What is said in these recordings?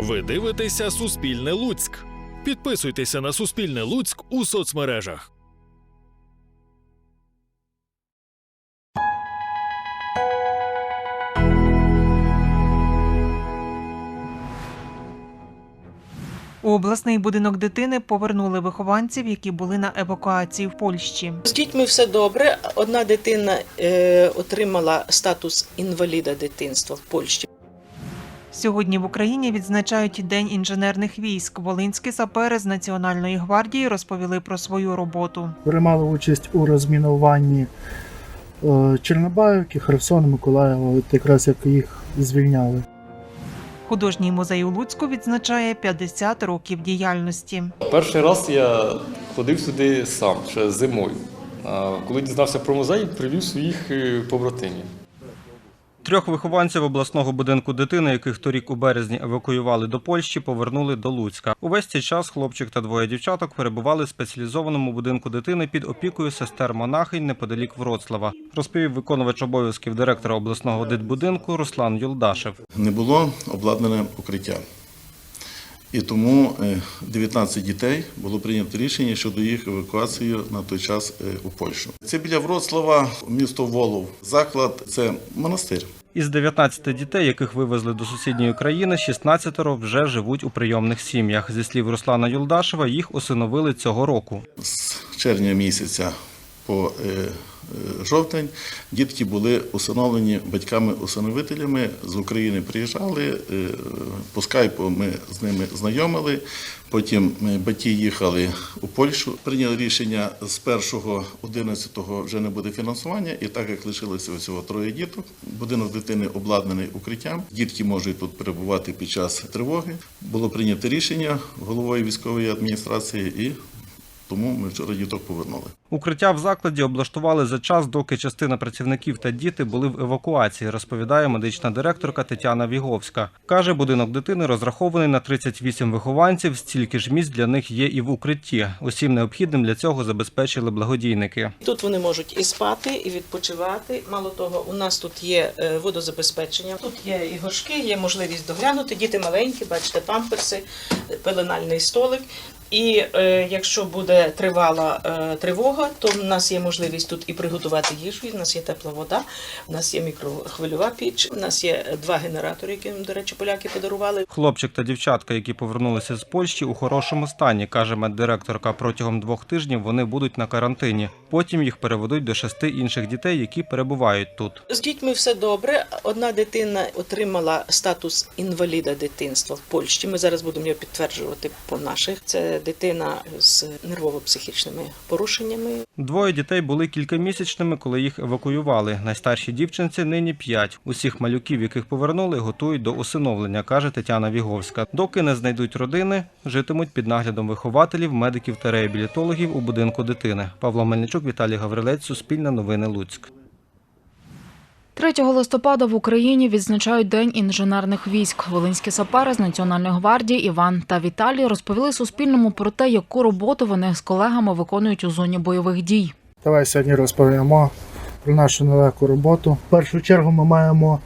Ви дивитеся Суспільне Луцьк. Підписуйтеся на Суспільне Луцьк у соцмережах. У обласний будинок дитини повернули вихованців, які були на евакуації в Польщі. З дітьми все добре. Одна дитина е, отримала статус інваліда дитинства в Польщі. Сьогодні в Україні відзначають День інженерних військ. Волинські сапери з Національної гвардії розповіли про свою роботу. приймали участь у розмінуванні е, Чорнобаївки, Херсона, Миколаєва, от якраз як їх звільняли. Художній музей у Луцьку відзначає 50 років діяльності. Перший раз я ходив сюди сам, ще зимою. Коли дізнався про музей, привів своїх е, побратимів. Трьох вихованців обласного будинку дитини, яких торік у березні евакуювали до Польщі, повернули до Луцька. Увесь цей час хлопчик та двоє дівчаток перебували в спеціалізованому будинку дитини під опікою сестер монахинь неподалік Вроцлава, розповів виконувач обов'язків директора обласного дитбудинку Руслан Юлдашев. не було обладнане укриття. І тому е, 19 дітей було прийнято рішення щодо їх евакуації на той час е, у Польщу. Це біля Вроцлава, місто Волов. Заклад це монастир. Із 19 дітей, яких вивезли до сусідньої країни, 16 вже живуть у прийомних сім'ях. Зі слів Руслана Юлдашева, їх усиновили цього року. З червня місяця по е, жовтень дітки були усиновлені батьками-усиновителями з України. Приїжджали е, по скайпу. Ми з ними знайомили. Потім е, батьки їхали у Польщу. Прийняли рішення з 1.11 вже не буде фінансування, і так як лишилося всього троє діток, будинок дитини обладнаний укриттям. Дітки можуть тут перебувати під час тривоги. Було прийнято рішення головою військової адміністрації і тому ми вчора діток повернули. Укриття в закладі облаштували за час, доки частина працівників та діти були в евакуації, розповідає медична директорка Тетяна Віговська. Каже, будинок дитини розрахований на 38 вихованців, стільки ж місць для них є і в укритті. Усім необхідним для цього забезпечили благодійники. Тут вони можуть і спати, і відпочивати. Мало того, у нас тут є е, водозабезпечення. Тут є і горшки, є можливість доглянути. Діти маленькі, бачите, памперси, е, пеленальний столик. І е, якщо буде тривала е, тривога, то в нас є можливість тут і приготувати їжу. і В нас є тепла вода, в нас є мікрохвильова піч, в нас є два генератори, які до речі, поляки подарували. Хлопчик та дівчатка, які повернулися з Польщі, у хорошому стані, каже меддиректорка. Протягом двох тижнів вони будуть на карантині. Потім їх переведуть до шести інших дітей, які перебувають тут. З дітьми все добре. Одна дитина отримала статус інваліда дитинства в Польщі. Ми зараз будемо його підтверджувати по наших. Це дитина з нервово-психічними порушеннями. Двоє дітей були кількамісячними, коли їх евакуювали. Найстаршій дівчинці нині п'ять. Усіх малюків, яких повернули, готують до усиновлення, каже Тетяна Віговська. Доки не знайдуть родини, житимуть під наглядом вихователів, медиків та реабілітологів у будинку дитини. Павло Мельничук, Віталій Гаврилець, Суспільне новини Луцьк. 3 листопада в Україні відзначають День інженерних військ. Волинські сапери з Національної гвардії Іван та Віталій розповіли Суспільному про те, яку роботу вони з колегами виконують у зоні бойових дій. Давай сьогодні розповімо про нашу нелегку роботу. В першу чергу ми маємо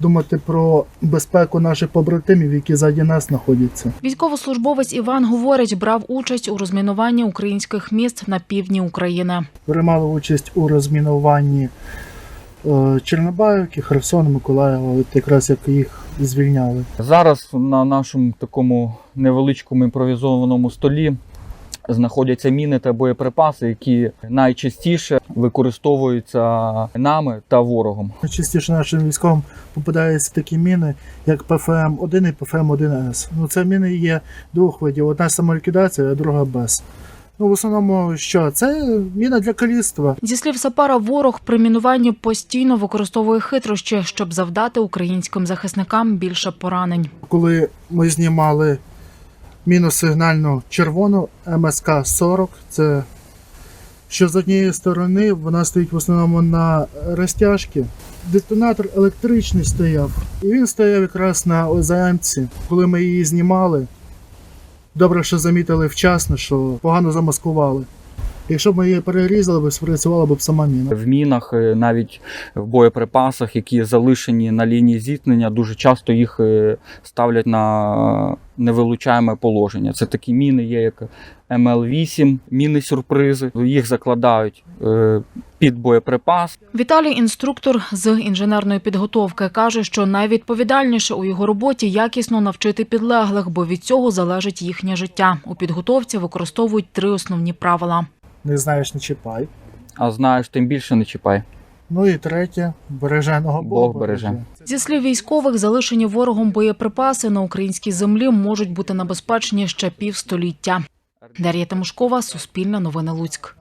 думати про безпеку наших побратимів, які ззаді нас знаходяться. Військовослужбовець Іван говорить, брав участь у розмінуванні українських міст на півдні України. Приймали участь у розмінуванні е, Чорнобаївки, Херсона, Миколаєва, от якраз як їх звільняли. Зараз на нашому такому невеличкому імпровізованому столі знаходяться міни та боєприпаси, які найчастіше використовуються нами та ворогом. Частіше нашим військовим попадаються такі міни, як ПФМ-1 і ПФМ-1С. Ну, це міни є двох видів: одна самоліквідація, а друга без. Ну, в основному, що це міна для каліцтва. Зі слів сапера, ворог при мінуванні постійно використовує хитрощі, щоб завдати українським захисникам більше поранень. Коли ми знімали міну сигнальну червону МСК-40, це що з однієї сторони вона стоїть в основному на розтяжці. Детонатор електричний стояв, і він стояв якраз на ОЗМці. Коли ми її знімали, добре, що замітили вчасно, що погано замаскували. Якщо б ми її перерізали, спрацювала б сама міна. В мінах, е, навіть в боєприпасах, які залишені на лінії зіткнення, дуже часто їх е, ставлять на невилучаєме положення. Це такі міни є, як МЛ-8, міни сюрпризи. Їх закладають е, під боєприпас. Віталій, інструктор з інженерної підготовки, каже, що найвідповідальніше у його роботі якісно навчити підлеглих, бо від цього залежить їхнє життя. У підготовці використовують три основні правила. Не знаєш, не чіпай. А знаєш, тим більше не чіпай. Ну і третє, береженого Бог береже. Зі слів військових, залишені ворогом боєприпаси на українській землі можуть бути небезпечні ще півстоліття. Дар'я Тимошкова, Суспільне новини Луцьк.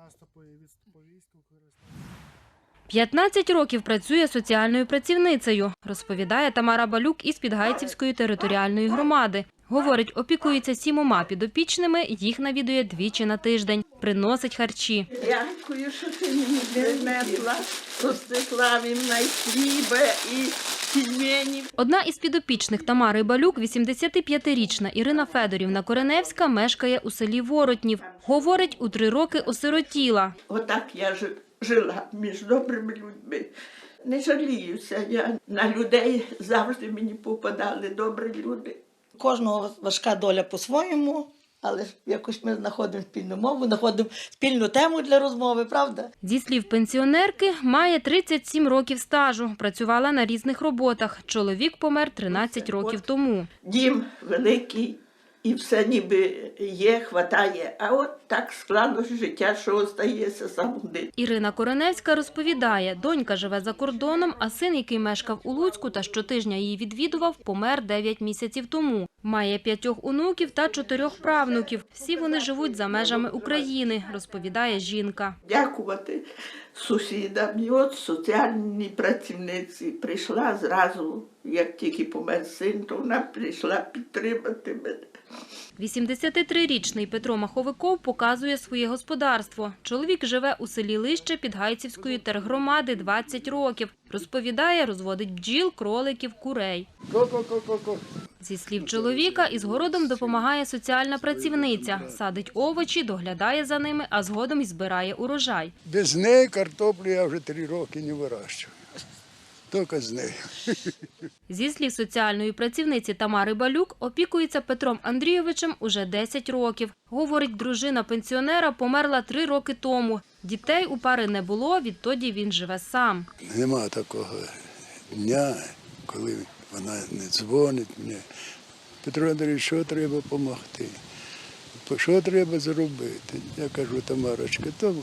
15 років працює соціальною працівницею, розповідає Тамара Балюк із Підгайцівської територіальної громади. Говорить, опікується сімома підопічними, їх навідує двічі на тиждень, приносить харчі. Дякую, що ти мені принесла. Ростислав їм хліба і пельменів. Одна із підопічних Тамари Балюк, 85-річна Ірина Федорівна Кореневська, мешкає у селі Воротнів. Говорить, у три роки осиротіла. Отак я ж- жила між добрими людьми. Не жаліюся я на людей, завжди мені попадали добрі люди. Кожного важка доля по-своєму, але ж якось ми знаходимо спільну мову, знаходимо спільну тему для розмови, правда? Зі слів пенсіонерки, має 37 років стажу, працювала на різних роботах. Чоловік помер 13 років тому. Дім великий і все ніби є, хватає. А от так склалося життя, що остається сам один. Ірина Кореневська розповідає, донька живе за кордоном, а син, який мешкав у Луцьку та щотижня її відвідував, помер 9 місяців тому. Має п'ятьох онуків та чотирьох правнуків. Всі вони живуть за межами України, розповідає жінка. Дякувати сусідам. І от соціальній працівниці прийшла зразу, як тільки помер син, то вона прийшла підтримати мене. 83-річний Петро Маховиков показує своє господарство. Чоловік живе у селі Лище Підгайцівської тергромади 20 років. Розповідає, розводить бджіл, кроликів, курей. Зі слів чоловіка, із городом допомагає соціальна працівниця. Садить овочі, доглядає за ними, а згодом й збирає урожай. Без неї картоплю я вже три роки не вирощую. Тільки з нею. Зі слів соціальної працівниці Тамари Балюк, опікується Петром Андрійовичем уже 10 років. Говорить, дружина пенсіонера померла три роки тому. Дітей у пари не було, відтоді він живе сам. Нема такого дня, коли вона не дзвонить мені. Петро Андрійович, що треба допомогти? Що треба зробити? Я кажу, Тамарочка, то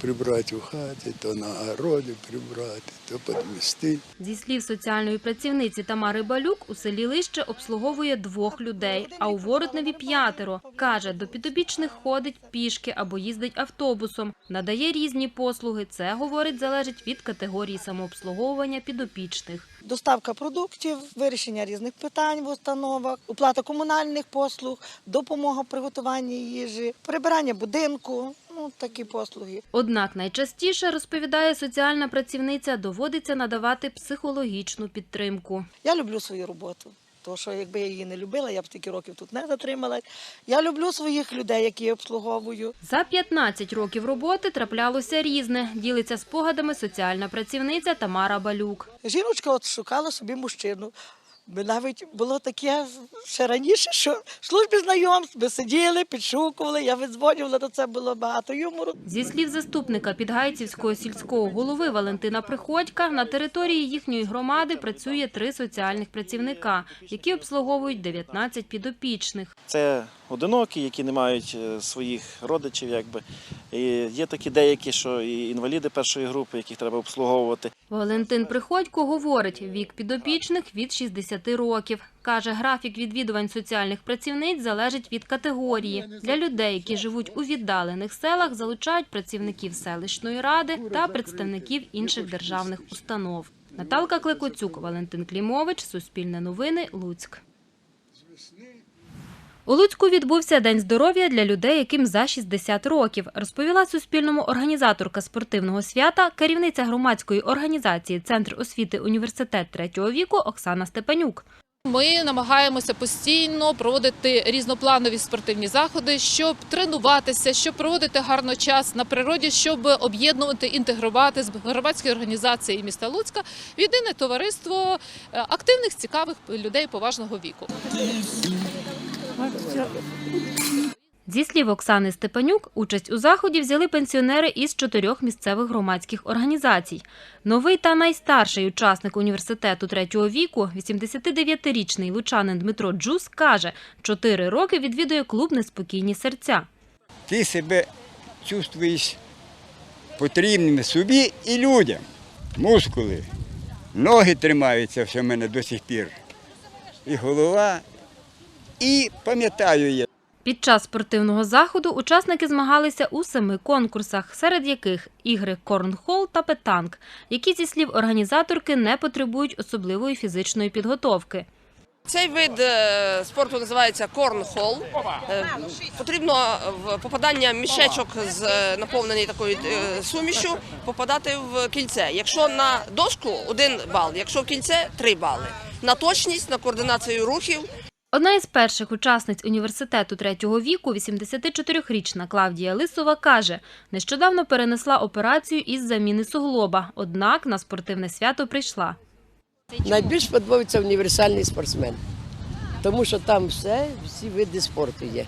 прибрати у хаті, то на городі прибрати, то підмісти. Зі слів соціальної працівниці Тамари Балюк, у селі Лище обслуговує двох людей, а у Воротневі п'ятеро. Каже, до підопічних ходить пішки або їздить автобусом, надає різні послуги. Це, говорить, залежить від категорії самообслуговування підопічних. Доставка продуктів, вирішення різних питань в установах, оплата комунальних послуг, допомога в приготуванні їжі, прибирання будинку, ну такі послуги. Однак найчастіше, розповідає соціальна працівниця, доводиться надавати психологічну підтримку. Я люблю свою роботу. Тому що якби я її не любила, я б стільки років тут не затрималась. Я люблю своїх людей, які я обслуговую. За 15 років роботи траплялося різне, ділиться спогадами соціальна працівниця Тамара Балюк. Жіночка от шукала собі мужчину. Ми навіть було таке ще раніше, що в службі знайомств ми сиділи, підшукували, я видзвонювала, то це було багато юмору. Зі слів заступника Підгайцівського сільського голови Валентина Приходька, на території їхньої громади працює три соціальних працівника, які обслуговують 19 підопічних. Це одинокі, які не мають е, своїх родичів, якби. І є такі деякі, що і інваліди першої групи, яких треба обслуговувати. Валентин Приходько говорить, вік підопічних від 60 років. Каже, графік відвідувань соціальних працівниць залежить від категорії. Для людей, які живуть у віддалених селах, залучають працівників селищної ради та представників інших державних установ. Наталка Клекоцюк, Валентин Клімович, Суспільне новини, Луцьк. У Луцьку відбувся День здоров'я для людей, яким за 60 років, розповіла Суспільному організаторка спортивного свята, керівниця громадської організації Центр освіти університет третього віку Оксана Степанюк. Ми намагаємося постійно проводити різнопланові спортивні заходи, щоб тренуватися, щоб проводити гарно час на природі, щоб об'єднувати, інтегрувати з громадської організації міста Луцька в єдине товариство е, активних, цікавих людей поважного віку. Зі слів Оксани Степанюк, участь у заході взяли пенсіонери із чотирьох місцевих громадських організацій. Новий та найстарший учасник університету третього віку, 89-річний лучанин Дмитро Джус, каже, чотири роки відвідує клуб «Неспокійні серця». ти себе чувствуєш потрібним собі і людям. Мускули, ноги тримаються в мене до сих пір. І голова. І пам'ятаю я. Під час спортивного заходу учасники змагалися у семи конкурсах, серед яких ігри корнхол та петанк, які, зі слів організаторки, не потребують особливої фізичної підготовки. Цей вид е, спорту називається корнхол. Е, Потрібно в попадання мішечок з е, наповнений такою сумішю попадати в кільце. Якщо на дошку один бал, якщо в кільце три бали. На точність, на координацію рухів Одна із перших учасниць університету третього віку, 84-річна Клавдія Лисова, каже, нещодавно перенесла операцію із заміни суглоба, однак на спортивне свято прийшла. Найбільш подобається універсальний спортсмен, тому що там все, всі види спорту є.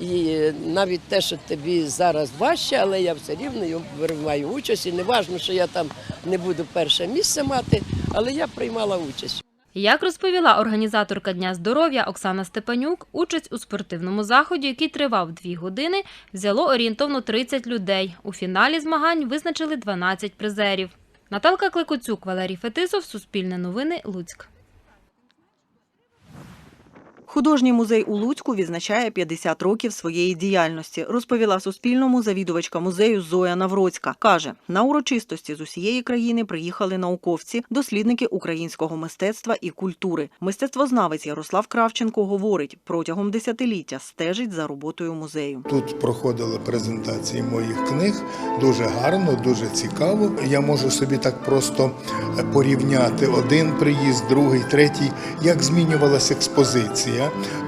І навіть те, що тобі зараз важче, але я все рівно приймаю участь. І не важливо, що я там не буду перше місце мати, але я приймала участь. Як розповіла організаторка Дня здоров'я Оксана Степанюк, участь у спортивному заході, який тривав дві години, взяло орієнтовно 30 людей. У фіналі змагань визначили 12 призерів. Наталка Кликоцюк, Валерій Фетисов, Суспільне новини, Луцьк. Художній музей у Луцьку відзначає 50 років своєї діяльності, розповіла Суспільному завідувачка музею Зоя Навроцька. Каже, на урочистості з усієї країни приїхали науковці, дослідники українського мистецтва і культури. Мистецтвознавець Ярослав Кравченко говорить, протягом десятиліття стежить за роботою музею. Тут проходили презентації моїх книг дуже гарно, дуже цікаво. Я можу собі так просто порівняти один приїзд, другий, третій, як змінювалася експозиція.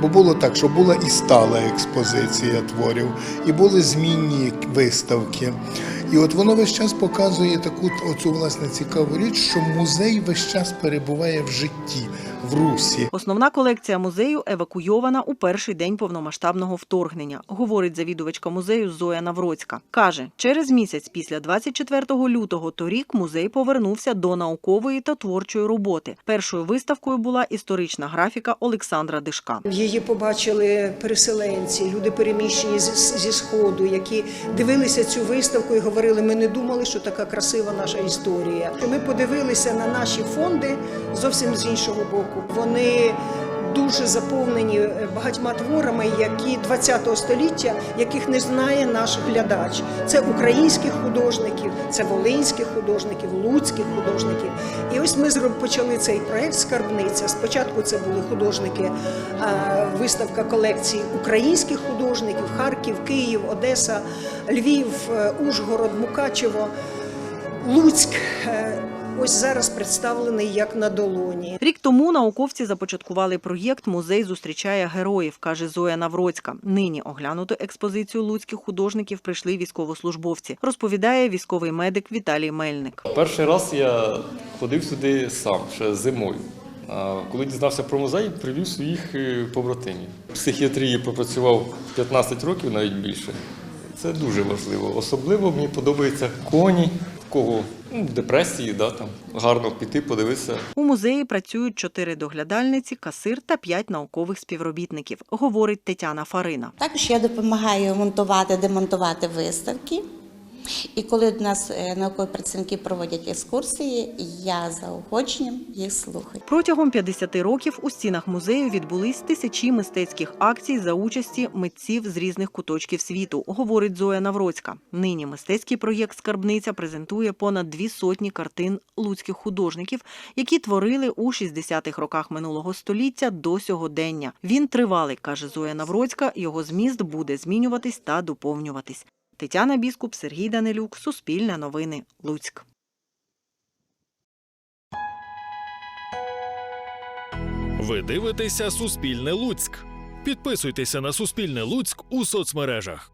Бо було так, що була і стала експозиція творів, і були змінні виставки. І от воно весь час показує таку оцю власне цікаву річ, що музей весь час перебуває в житті, в русі. Основна колекція музею евакуйована у перший день повномасштабного вторгнення, говорить завідувачка музею Зоя Навроцька. Каже, через місяць після 24 лютого торік музей повернувся до наукової та творчої роботи. Першою виставкою була історична графіка Олександра Дишка. Її побачили переселенці, люди переміщені з- зі сходу, які дивилися цю виставку і говорили: ми не думали, що така красива наша історія. Ми подивилися на наші фонди зовсім з іншого боку. Вони дуже заповнені е, багатьма творами, які 20 століття, яких не знає наш глядач. Це українських художників, це волинських художників, луцьких художників. І ось ми почали цей проект Скарбниця. Спочатку це були художники, е, виставка колекцій українських художників: Харків, Київ, Одеса, Львів, е, Ужгород, Мукачево, Луцьк. Ось зараз представлений як на долоні. Рік тому науковці започаткували проєкт Музей зустрічає героїв, каже Зоя Навроцька. Нині оглянути експозицію луцьких художників прийшли військовослужбовці, розповідає військовий медик Віталій Мельник. Перший раз я ходив сюди сам, ще зимою. Коли дізнався про музей, привів своїх е, побратимів. В психіатрії пропрацював 15 років, навіть більше. Це дуже важливо. Особливо мені подобаються коні, в кого ну, депресії, да, там, гарно піти, подивитися. У музеї працюють чотири доглядальниці, касир та п'ять наукових співробітників, говорить Тетяна Фарина. Також я допомагаю монтувати, демонтувати виставки. І коли до нас е, наукові працівники проводять екскурсії, я за охоченням їх слухаю. Протягом 50 років у стінах музею відбулись тисячі мистецьких акцій за участі митців з різних куточків світу, говорить Зоя Навроцька. Нині мистецький проєкт Скарбниця презентує понад дві сотні картин луцьких художників, які творили у 60-х роках минулого століття до сьогодення. Він тривалий, каже Зоя Навроцька. Його зміст буде змінюватись та доповнюватись. Тетяна Біскуп, Сергій Данилюк, Суспільне новини, Луцьк. Ви дивитеся Суспільне Луцьк. Підписуйтеся на Суспільне Луцьк у соцмережах.